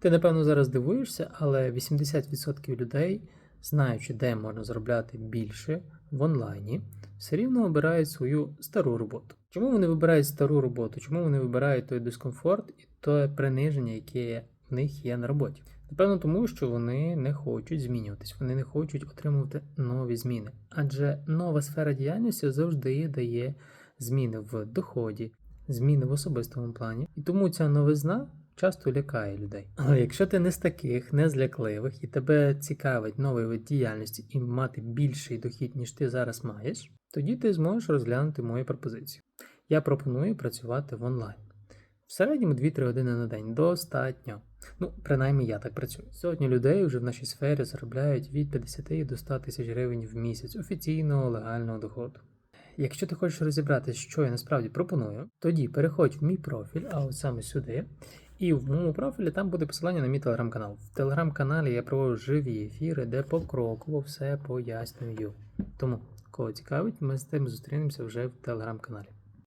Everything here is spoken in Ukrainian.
Ти напевно зараз дивуєшся, але 80% людей, знаючи, де можна заробляти більше в онлайні, все рівно обирають свою стару роботу. Чому вони вибирають стару роботу? Чому вони вибирають той дискомфорт і те приниження, яке в них є на роботі? Напевно, тому що вони не хочуть змінюватись, вони не хочуть отримувати нові зміни. Адже нова сфера діяльності завжди дає зміни в доході, зміни в особистому плані. І тому ця новизна часто лякає людей. Але якщо ти не з таких, не з і тебе цікавить новий вид діяльності і мати більший дохід, ніж ти зараз маєш, тоді ти зможеш розглянути мою пропозицію. Я пропоную працювати в онлайн. В середньому 2-3 години на день достатньо. Ну, принаймні я так працюю. Сотні людей вже в нашій сфері заробляють від 50 до 100 тисяч гривень в місяць офіційного легального доходу. Якщо ти хочеш розібратися, що я насправді пропоную, тоді переходь в мій профіль, а от саме сюди. І в моєму профілі там буде посилання на мій телеграм-канал. В телеграм-каналі я проводжу живі ефіри, де покроково все пояснюю. Тому, кого цікавить, ми з тим зустрінемося вже в телеграм-каналі.